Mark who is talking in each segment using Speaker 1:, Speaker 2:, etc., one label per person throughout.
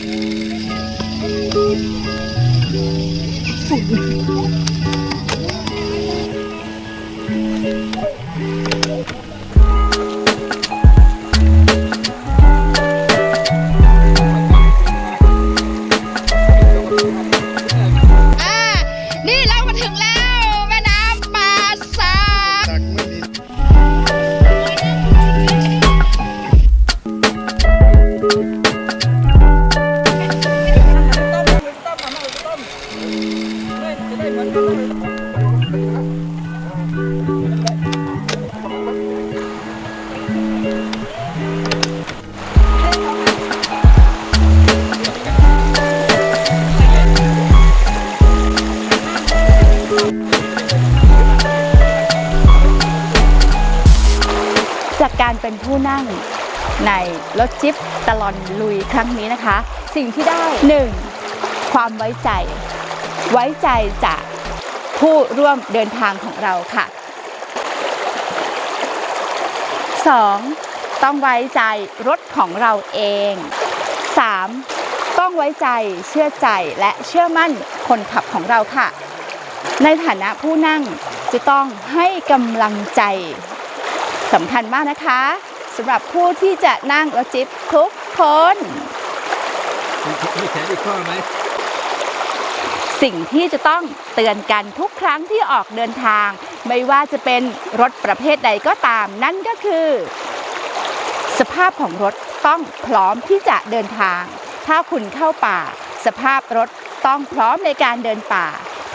Speaker 1: อ่า รถจิ๊บตลอนลุยครั้งนี้นะคะ สิ่งที่ได้ 1. ความไว้ใจ ไว้ใจจากผู้ร่วมเดินทางของเราค่ะ 2. ต้องไว้ใจรถของเราเอง 3. ต้องไว้ใจเชื่อใจและเชื่อมั่นคนขับของเราค่ะ ในฐานะผู้นั่งจะต้องให้กำลังใจสำคัญมากนะคะ สำหรับผู้ที่จะนั่งรถจิ๊บทุกคน
Speaker 2: มีแถมอีกข้อไหม
Speaker 1: สิ่งที่จะต้องเตือนกันทุกครั้งที่ออกเดินทาง ไม่ว่าจะเป็นรถประเภทใดก็ตาม นั่นก็คือ สภาพของรถต้องพร้อมที่จะเดินทาง ถ้าคุณเข้าป่า สภาพรถต้องพร้อมในการเดินป่า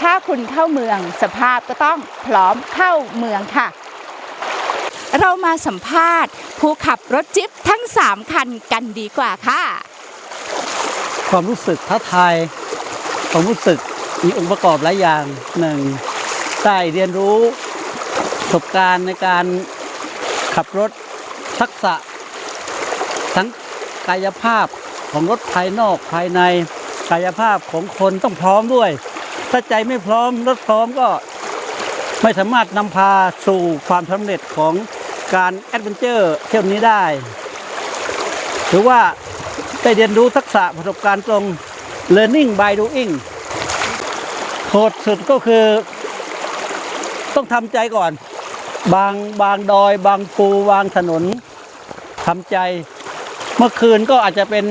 Speaker 1: ถ้าคุณเข้าเมือง สภาพก็ต้องพร้อมเข้าเมืองค่ะ เรามาสัมภาษณ์ ผู้ขับรถจิ๊บทั้ง 3 คันกันดีกว่าค่ะ
Speaker 3: ความรู้สึกท้าทายความรู้สึกมีองค์ประกอบหลายอย่างหนึ่งได้เรียนรู้ประสบการณ์ในการขับรถทักษะ ทั้งกายภาพของรถภายนอกภายในกายภาพของคนต้องพร้อมด้วย ถ้าใจไม่พร้อมรถพร้อมก็ไม่สามารถนำพาสู่ความสำเร็จของ การแอดเวนเจอร์เที่ยวนี้ได้หรือว่าได้เรียนรู้ทักษะประสบการณ์ตรง learning by doing โหดสุดก็คือ ต้องทำใจก่อน บางบางดอย บางภูบางถนนทำใจ เมื่อคืนก็อาจจะเป็น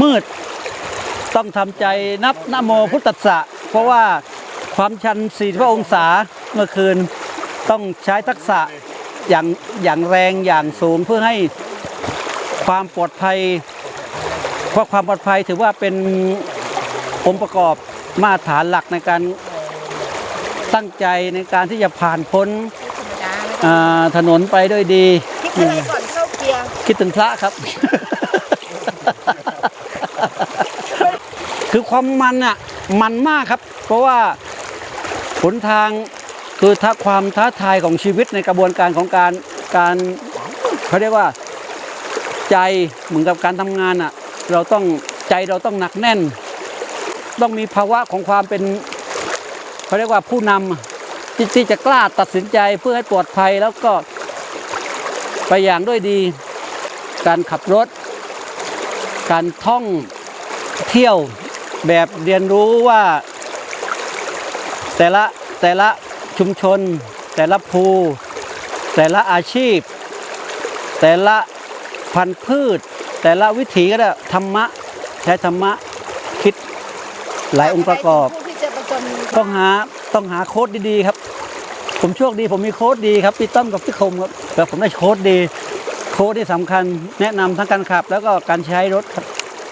Speaker 3: มืด ต้องทำใจนับนโมพุทธัสสะ เพราะว่าความชัน45องศาเมื่อคืนต้องใช้ทักษะ อย่างอย่างแรงอย่างสูงเพื่อให้ความปลอดภัย เพราะความปลอดภัยถือว่าเป็นองค์ประกอบมาตรฐานหลักในการตั้งใจในการที่จะผ่านพ้นอ่าถนนไปด้วยดี
Speaker 1: คิดอะไรก่อนเข้าเกียร์
Speaker 3: คิดถึงพระครับ คือความมันอะมันมากครับ เพราะว่าหนทาง คือถ้าความท้าทายของชีวิตในกระบวนการของการการเขาเรียกว่าใจเหมือนกับการทำงานอะเราต้องใจเราต้องหนักแน่น ต้องมีภาวะของความเป็นเขาเรียกว่าผู้นำทที่จะกล้าตัดสินใจเพื่อให้ปลอดภัยแล้วก็ไปอย่างด้วยดี การขับรถ การท่องเที่ยวแบบเรียนรู้ว่า แต่ละแต่ละ ชุมชน แต่ละภู แต่ละอาชีพ แต่ละพันธุ์พืช แต่ละวิถีก็ได้ธรรมะใช้ธรรมะคิดหลายองค์ประกอบ
Speaker 1: ผู้ที่จะประจน
Speaker 3: ต้องหาต้องหาโค้ดดีๆครับ ผมโชคดีผมมีโค้ดดีครับพี่ต้อมกับพี่คมครับแต่ผมได้โค้ดดี โค้ดที่สำคัญแนะนำทั้งการขับ แล้วก็การใช้รถครับ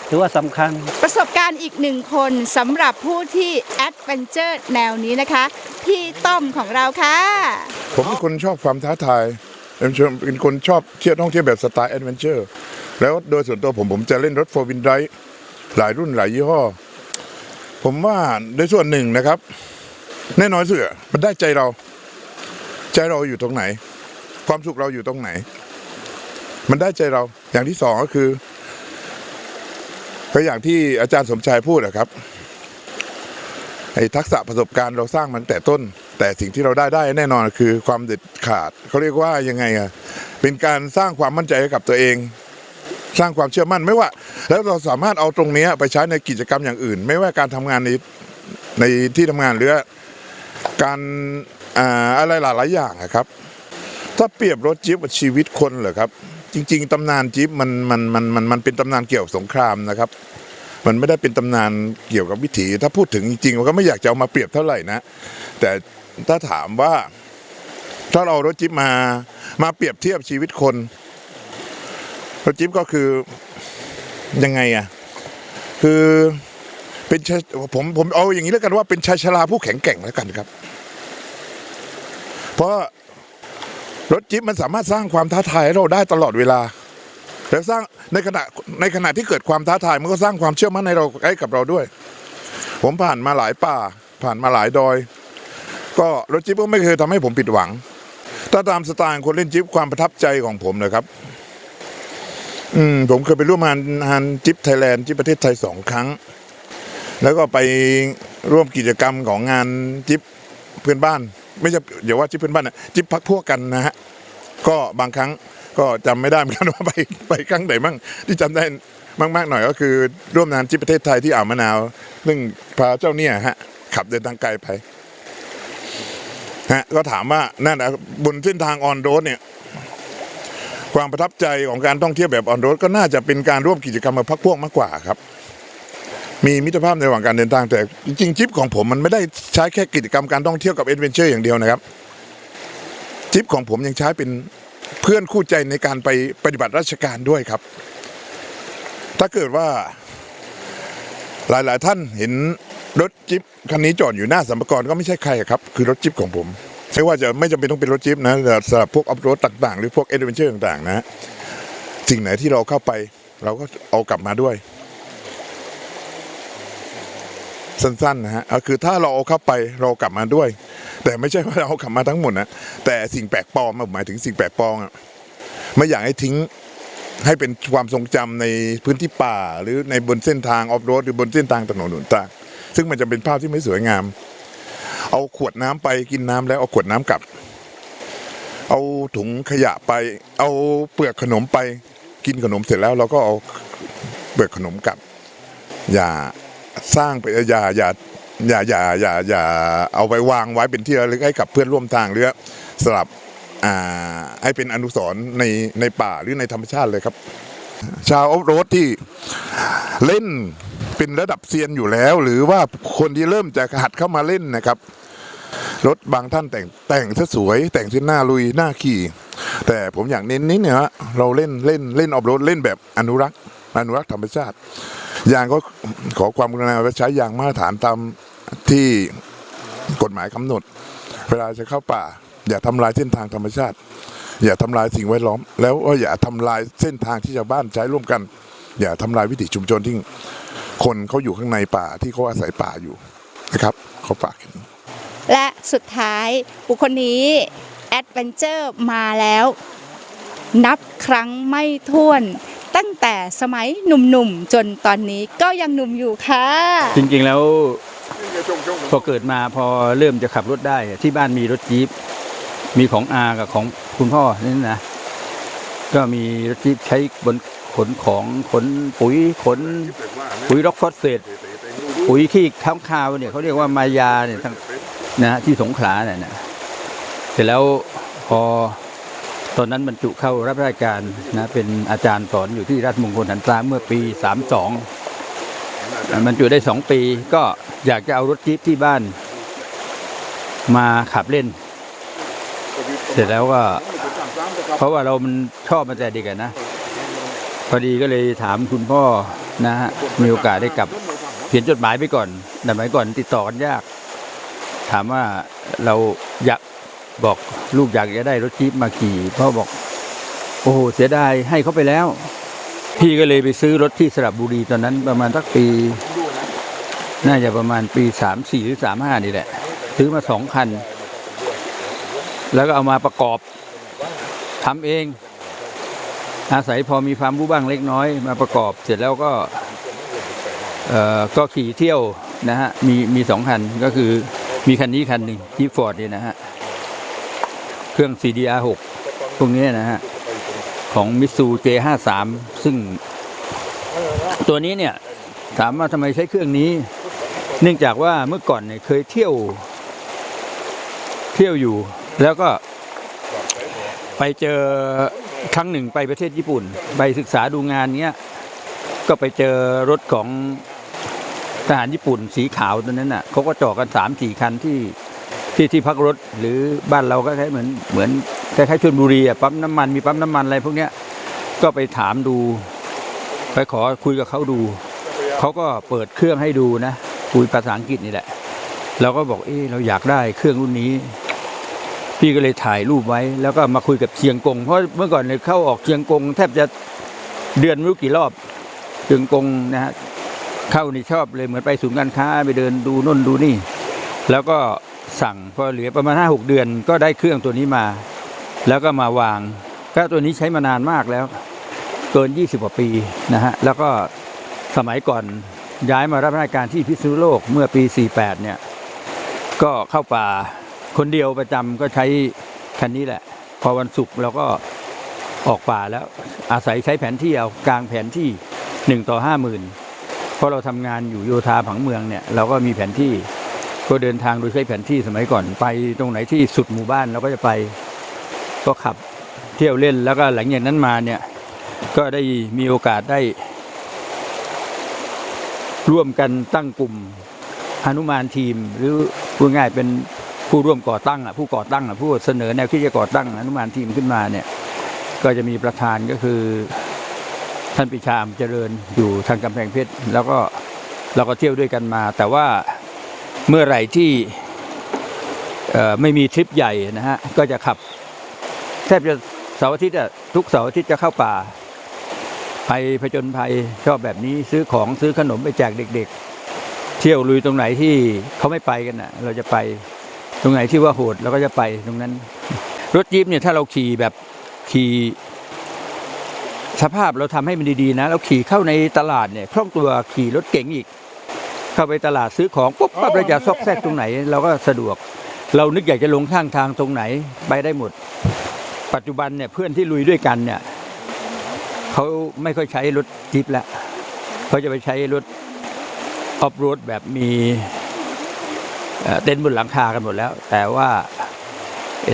Speaker 3: ถือว่าสำคัญ
Speaker 1: ประสบการณ์อีกหนึ่งคนสำหรับผู้ที่แอดเวนเจอร์แนวนี้นะคะ พี่ต้อมของเราค่ะ
Speaker 4: ผมเป็นคนชอบความท้าทายเป็นคนเป็นคนชอบเที่ยวท่องเที่ยวแบบสไตล์แอดเวนเจอร์แล้วโดยส่วนตัวผมผมจะเล่นรถโฟวินไรหลายรุ่นหลายยี่ห้อ ผมว่าโดยส่วนหนึ่งนะครับ แน่นอนเสือมันได้ใจเรา ใจเราอยู่ตรงไหน ความสุขเราอยู่ตรงไหน มันได้ใจเราอย่างที่สองก็คือ ก็อย่างที่อาจารย์สมชายพูดนะครับไอ้ทักษะประสบการณ์เราสร้างมันแต่ต้น แต่สิ่งที่เราได้ได้แน่นอนคือความเด็ดขาดเขาเรียกว่ายังไงอะเป็นการสร้างความมั่นใจให้กับตัวเอง สร้างความเชื่อมั่นไม่ว่า แล้วเราสามารถเอาตรงนี้ไปใช้ในกิจกรรมอย่างอื่น ไม่ว่าการทำงานในในที่ทำงานหรือการอ่าอะไรหลายๆอย่างอะครับ ถ้าเปรียบรถจิ๊บชีวิตคนเหรอครับ จริง ๆตำนานจิ๊บมันมันมันมันมันเป็นตำนานเกี่ยวกับสงครามนะครับ มันไม่ได้เป็นตำนานเกี่ยวกับวิถี ถ้าพูดถึงจริงๆมันก็ไม่อยากจะเอามาเปรียบเท่าไหร่นะ แต่ถ้าถามว่า ถ้าเรารถจิ๊บมามาเปรียบเทียบชีวิตคนรถจิ๊บก็คือยังไงอะคือเป็นชายผมผมเอาอย่างนี้แล้วกันว่าเป็นชายชราผู้แข็งแกร่งแล้วกันครับ เพราะ รถจิ๊บมันสามารถสร้างความท้าทายให้เราได้ตลอดเวลาแล้วสร้างในขณะในขณะที่เกิดความท้าทายมันก็สร้างความเชื่อมั่นให้เราให้กับเราด้วย ผมผ่านมาหลายป่า ผ่านมาหลายดอย ก็รถจิ๊บก็ไม่เคยทำให้ผมผิดหวัง ถ้าตามสไตล์คนเล่นจิ๊บความประทับใจของผมนะครับ อืมผมเคยไปร่วมงานงานจิ๊บไทยแลนด์ที่ประเทศไทยสองครั้ง แล้วก็ไปร่วมกิจกรรมของงานจิ๊บเพื่อนบ้าน ไม่ใช่เดี๋ยวว่าจิ๊บเพื่อนบ้านนะจิ๊บพักพวกกันนะฮะก็บางครั้งก็จำไม่ได้เหมือนกันว่าไปไปครั้งไหนบ้างที่จำได้มากๆหน่อยก็คือร่วมงานจิ๊บประเทศไทยที่อ่าวมะนาว ซึ่งพาเจ้าเนี่ยฮะขับเดินทางไกลไปฮะก็ถามว่านั่นนะบนเส้นทางออนโรดเนี่ย ความประทับใจของการท่องเที่ยวแบบออนโรดก็น่าจะเป็นการร่วมกิจกรรมกับพักพวกมากกว่าครับ มีมิตรภาพในระหว่างการเดินทางแต่จริงๆจิ๊บของผมมันไม่ได้ใช้แค่กิจกรรมการท่องเที่ยวกับเอดเวนเจอร์อย่างเดียวนะครับจิ๊บของผมยังใช้เป็นเพื่อนคู่ใจในการไปปฏิบัติราชการด้วยครับ ถ้าเกิดว่าหลายๆ ท่านเห็นรถจิ๊บคันนี้จอดอยู่หน้าสัมภาระก็ไม่ใช่ใครครับ คือรถจิ๊บของผมไม่ว่าจะไม่จำเป็นต้องเป็นรถจิ๊บนะแต่สำหรับพวกออฟโรดต่างๆ หรือพวกเอดเวนเจอร์ต่างๆ นะ สิ่งไหนที่เราเข้าไป เราก็เอากลับมาด้วย สั้นๆนะฮะก็คือถ้าเราเอาเข้าไปเรากลับมาด้วย แต่ไม่ใช่ว่าเราเอากลับมาทั้งหมดนะแต่สิ่งแปลกปลอมหมายถึงสิ่งแปลกปลอมอะไม่อยากให้ทิ้งให้เป็นความทรงจำในพื้นที่ป่า หรือในบนเส้นทางออฟโรดหรือบนเส้นทางถนนหนุนต่างซึ่งมันจะเป็นภาพที่ไม่สวยงาม เอาขวดน้ำไปกินน้ำแล้วเอาขวดน้ำกลับ เอาถุงขยะไป เอาเปลือกขนมไปกินขนมเสร็จแล้วเราก็เอาเปลือกขนมกลับ อย่า สร้างไปอย่าอย่าอย่าอย่าอย่าอย่าเอาไปวางไว้เป็นที่ระลึกให้กับเพื่อนร่วมทางหรือสลับอ่าให้เป็นอนุสรณ์ในในป่าหรือในธรรมชาติเลยครับ ชาวออฟโรดที่เล่นเป็นระดับเซียนอยู่แล้ว หรือว่าคนที่เริ่มจะหัดเข้ามาเล่นนะครับ รถบางท่านแต่งแต่งซะสวย แต่งที่หน้าลุยหน้าขี่ แต่ผมอยากเน้นนิดเนี่ยฮะเราเล่นเล่นเล่นออฟโรดเล่นแบบอนุรักษ์อนุรักษ์ธรรมชาติ ยางก็ขอความกรุณาว่าใช้ยางมาตรฐานตามที่กฎหมายกำหนด เวลาจะเข้าป่า อย่าทำลายเส้นทางธรรมชาติ อย่าทำลายสิ่งแวดล้อม แล้วก็อย่าทำลายเส้นทางที่ชาวบ้านใช้ร่วมกัน อย่าทำลายวิถีชุมชนที่คนเขาอยู่ข้างในป่าที่เขาอาศัยป่าอยู่นะครับเขาฝากแค่นี้
Speaker 1: และสุดท้ายบุคคลนี้แอดเวนเจอร์มาแล้ว นับครั้งไม่ถ้วน ตั้งแต่สมัยหนุ่มๆ จนตอนนี้ก็ยังหนุ่มอยู่ค่ะ
Speaker 2: จริงๆแล้วพอเกิดมาพอเริ่มจะขับรถได้ ที่บ้านมีรถจี๊ปมีของอากับของคุณพ่อนี่นะ ก็มีรถจี๊ปใช้บนขนของขนปุ๋ยขนปุ๋ยร็อกฟอสเฟตปุ๋ยขี้ข้ามคาวเนี่ยเขาเรียกว่ามายาเนี่ยทั้งนะฮะที่สงขลาเนี่ยนะเสร็จแล้วพอ ตอนนั้นบรรจุเข้ารับราชการนะเป็นอาจารย์สอนอยู่ที่ราชมงคลหันตราเมื่อปี 32มันอยู่ได้สองปี ก็อยากจะเอารถจี๊ปที่บ้านมาขับเล่น เสร็จแล้วก็ เพราะว่าเรามันชอบมาแต่เด็กอะนะ พอดีก็เลยถามคุณพ่อนะฮะมีโอกาสได้กลับเขียนจดหมายไปก่อนแต่สมัยก่อนติดต่อกันยาก ถามว่าเราอยาก บอกลูกอยากจะได้รถจี๊ปมาขี่พ่อบอก โอ้โหเสียดายให้เขาไปแล้ว พี่ก็เลยไปซื้อรถที่สระบุรีตอนนั้นประมาณสักปี น่าจะประมาณปีสามสี่หรือสามห้านี่แหละ ซื้อมาสองคัน แล้วก็เอามาประกอบทำเอง อาศัยพอมีความรู้บ้างเล็กน้อย มาประกอบเสร็จแล้วก็เออก็ขี่เที่ยวนะฮะมีมีสองคันก็คือมีคันนี้คันหนึ่งจีฟอร์ดเนี่ยนะฮะ เครื่อง CDR 6พวกนี้นะฮะ ของมิตซู J53 ซึ่ง ตัวนี้เนี่ย ถามว่าทำไมใช้เครื่องนี้ เนื่องจากว่าเมื่อก่อนเนี่ยเคยเที่ยว เที่ยวอยู่ แล้วก็ไปเจอครั้งหนึ่งไปประเทศญี่ปุ่น ไปศึกษาดูงานเนี้ย ก็ไปเจอรถของทหารญี่ปุ่นสีขาวตัวนั้นน่ะเขาก็จอดกันสามสี่คันที่ ที่ที่พักรถหรือบ้านเราก็คล้เหมือนเหมือนคล้ายๆชลบุรีอะปั๊มน้ำมันมีปั๊มน้ำมันอะไรพวกเนี้ยก็ไปถามดู ไปขอคุยกับเขาดูเขาก็เปิดเครื่องให้ดูนะคุยภาษาอังกฤษนี่แหละเราก็บอกเออเราอยากได้เครื่องรุ่นนี้ พี่ก็เลยถ่ายรูปไว้ แล้วก็มาคุยกับเชียงกง เพราะเมื่อก่อนเนี่ยเข้าออกเชียงกง แทบจะเดือนไม่รู้กี่รอบเชียงกงนะฮะเข้านี่ชอบเลยเหมือนไปศูนย์การค้าไปเดินดูน่นดูนี่ แล้วก็ สั่งพอเหลือประมาณห้าหกเดือนก็ได้เครื่องตัวนี้มา แล้วก็มาวางก็ตัวนี้ใช้มานานมากแล้ว เกิน 20 กว่าปีนะฮะแล้วก็สมัยก่อนย้ายมารับราชการที่พิษณุโลกเมื่อปี 48 เนี่ย ก็เข้าป่าคนเดียวประจำก็ใช้คันนี้แหละ พอวันศุกร์เราก็ออกป่าแล้ว อาศัยใช้แผนที่เอากลางแผนที่หนึ่งต่อห้าหมื่นเพราะเราทำงานอยู่โยธาผังเมืองเนี่ย เราก็มีแผนที่ ก็เดินทางโดยใช้แผนที่สมัยก่อนไปตรงไหนที่สุดหมู่บ้านเราก็จะไป ก็ขับเที่ยวเล่นแล้วก็หลังจากนั้นมาเนี่ย ก็ได้มีโอกาสได้ ร่วมกันตั้งกลุ่มหนุมานทีม หรือพูดง่ายเป็นผู้ร่วมก่อตั้งอะผู้ก่อตั้งอะผู้เสนอแนวที่จะก่อตั้งหนุมานทีมขึ้นมาเนี่ย ก็จะมีประธานก็คือท่านปิชามเจริญอยู่ทางกำแพงเพชรแล้วก็เราก็เที่ยวด้วยกันมา แต่ว่า เมื่อไหร่ที่ไม่มีทริปใหญ่นะฮะก็จะขับแทบจะเสาร์อาทิตย์อะทุกเสาร์อาทิตย์จะเข้าป่า ไปผจญภัยชอบแบบนี้ซื้อของซื้อขนมไปแจกเด็ก ๆ เที่ยวลุยตรงไหนที่เขาไม่ไปกันน่ะเราจะไปตรงไหนที่ว่าโหดเราก็จะไปตรงนั้น รถจี๊ปเนี่ยถ้าเราขี่แบบขี่สภาพเราทำให้มันดีๆนะเราขี่เข้าในตลาดเนี่ยคล่องตัวขี่รถเก๋งอีก เข้าไปตลาดซื้อของปุ๊บปั๊บเราจะซอกแซกตรงไหน เราก็สะดวก เรานึกอยากจะลงข้างทางตรงไหนไปได้หมด ปัจจุบันเนี่ยเพื่อนที่ลุยด้วยกันเนี่ยเขาไม่ค่อยใช้รถจี๊ปแล้วเขาจะไปใช้รถออฟโรดแบบมีเอ่อเต็นท์บนหลังคากันหมดแล้ว แต่ว่า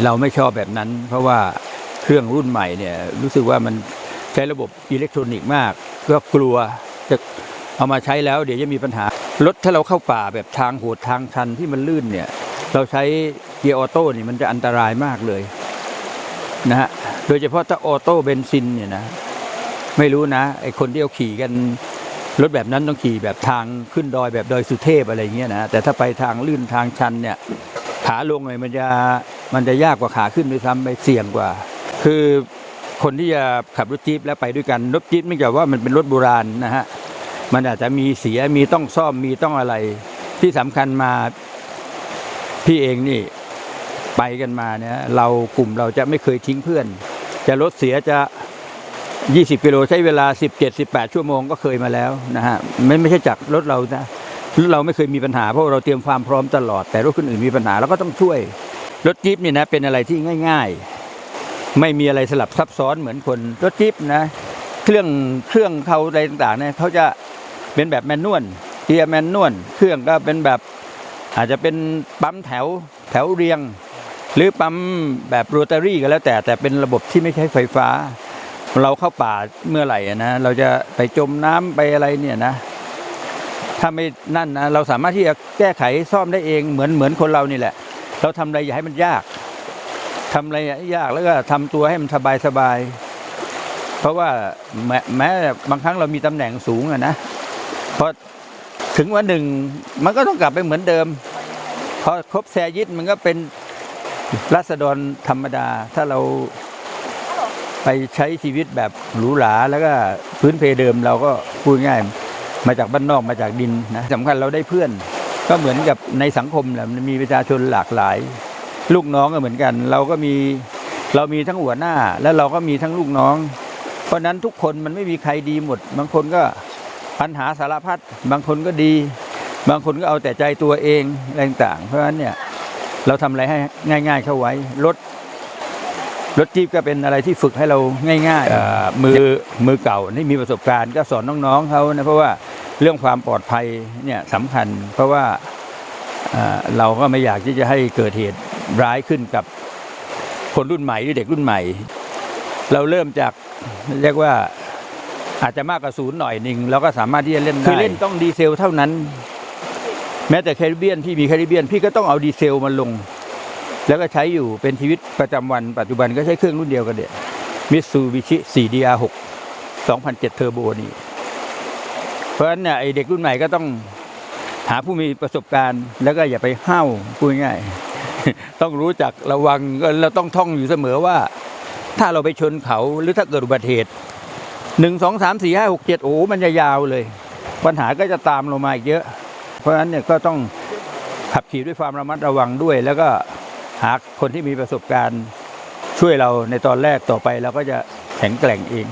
Speaker 2: เราไม่ชอบแบบนั้น เพราะว่าเครื่องรุ่นใหม่เนี่ยรู้สึกว่ามันใช้ระบบอิเล็กทรอนิกส์มาก ก็กลัวจะเอามาใช้แล้วเดี๋ยวจะมีปัญหา รถถ้าเราเข้าป่าแบบทางโหดทางชันที่มันลื่นเนี่ย เราใช้เกียร์ออโต้นี่มันจะอันตรายมากเลยนะฮะโดยเฉพาะถ้าออโต้เบนซินเนี่ยนะ ไม่รู้นะไอคนที่เขาขี่กันรถแบบนั้นต้องขี่แบบทางขึ้นดอยแบบดอยสุเทพอะไรเงี้ยนะแต่ถ้าไปทางลื่นทางชันเนี่ยขาลงเลยมันจะมันจะยากกว่าขาขึ้นด้วยซ้ำไปเสี่ยงกว่า คือคนที่จะขับรถจี๊ปแล้วไปด้วยกันรถจี๊ปไม่ใช่ว่ามันเป็นรถโบราณนะฮะ มันอาจจะมีเสียมีต้องซ่อมมีต้องอะไร ที่สำคัญมาพี่เองนี่ไปกันมาเนี่ยเรากลุ่มเราจะไม่เคยทิ้งเพื่อน จะรถเสียจะ 20กิโลใช้เวลา 17 18 ชั่วโมงก็เคยมาแล้วนะฮะไม่ไม่ใช่จากรถเรานะเราไม่เคยมีปัญหาเพราะเราเตรียมความพร้อมตลอด แต่รถคนอื่นมีปัญหาเราก็ต้องช่วย รถจี๊ปเนี่ยนะเป็นอะไรที่ง่าย ๆ ไม่มีอะไรสลับซับซ้อนเหมือนคนรถจี๊ปนะ เครื่องเครื่องเขาอะไรต่างๆเนี่ยเขาจะ เป็นแบบแมนนวลเกียร์แมนนวลเครื่องก็เป็นแบบอาจจะเป็นปั๊มแถวแถวเรียง หรือปั๊มแบบโรตารี่ก็แล้วแต่แต่เป็นระบบที่ไม่ใช้ไฟฟ้า เราเข้าป่าเมื่อไหร่นะเราจะไปจมน้ำไปอะไรเนี่ยนะ ถ้าไม่นั่นนะเราสามารถที่จะแก้ไขซ่อมได้เองเหมือนเหมือนคนเรานี่แหละ เราทำอะไรอย่าให้มันยากทำอะไรยากแล้วก็ทำตัวให้มันสบายสบายเพราะว่าแม้แม้บางครั้งเรามีตำแหน่งสูงอะนะ พอถึงวันหนึ่งมันก็ต้องกลับไปเหมือนเดิมพอครบแซยิดมันก็เป็นรัษฎรธรรมดา ถ้าเราไปใช้ชีวิตแบบหรูหราแล้วก็พื้นเพเดิมเราก็พูดง่ายมาจากบ้านนอกมาจากดินนะสำคัญเราได้เพื่อน ก็เหมือนกับในสังคมแหละมันมีประชาชนหลากหลาย ลูกน้องก็เหมือนกัน เราก็มีเรามีทั้งหัวหน้า และเราก็มีทั้งลูกน้อง เพราะนั้นทุกคนมันไม่มีใครดีหมด บางคนก็ ปัญหาสารพัดบางคนก็ดี บางคนก็เอาแต่ใจตัวเองอะไรต่าง เพราะฉะนั้นเนี่ยเราทำอะไรให้ง่าย ๆ เข้าไว้รถรถจี๊ปก็เป็นอะไรที่ฝึกให้เราง่ายๆมือมือเก่าที่มีประสบการณ์ก็สอนน้องๆเขานะเพราะว่าเรื่องความปลอดภัยเนี่ยสำคัญ เพราะว่าเอ่อเราก็ไม่อยากที่จะให้เกิดเหตุร้ายขึ้นกับคนรุ่นใหม่หรือเด็กรุ่นใหม่ เราเริ่มจากเรียกว่า อาจจะมากกว่าศูนย์หน่อยหนึ่งเราก็สามารถที่จะเล่นได้คือเล่นต้องดีเซลเท่านั้น แม้แต่แคริบเบียนพี่มีแคริบเบียนพี่ก็ต้องเอาดีเซลมาลง แล้วก็ใช้อยู่เป็นชีวิตประจำวันปัจจุบันก็ใช้เครื่องรุ่นเดียวกันเดียมิตซูบิชิ 4DR6 2007 เทอร์โบนี่เพราะฉะนั้นเนี่ยไอเด็กรุ่นใหม่ก็ต้องหาผู้มีประสบการณ์ แล้วก็อย่าไปห้าวพูดง่ายต้องรู้จักระวังเราต้องท่องอยู่เสมอว่า ถ้าเราไปชนเขาหรือถ้าเกิดอุบัติเหตุ หนึ่งสองสามสี่ห้าหกเจ็ดโอ้มันจะยาวเลย ปัญหาก็จะตามเรามาอีกเยอะ เพราะฉะนั้นเนี่ยก็ต้องขับขี่ด้วยความระมัดระวังด้วย แล้วก็หาคนที่มีประสบการณ์ช่วยเราในตอนแรกต่อไปเราก็จะแข็งแกร่งเอง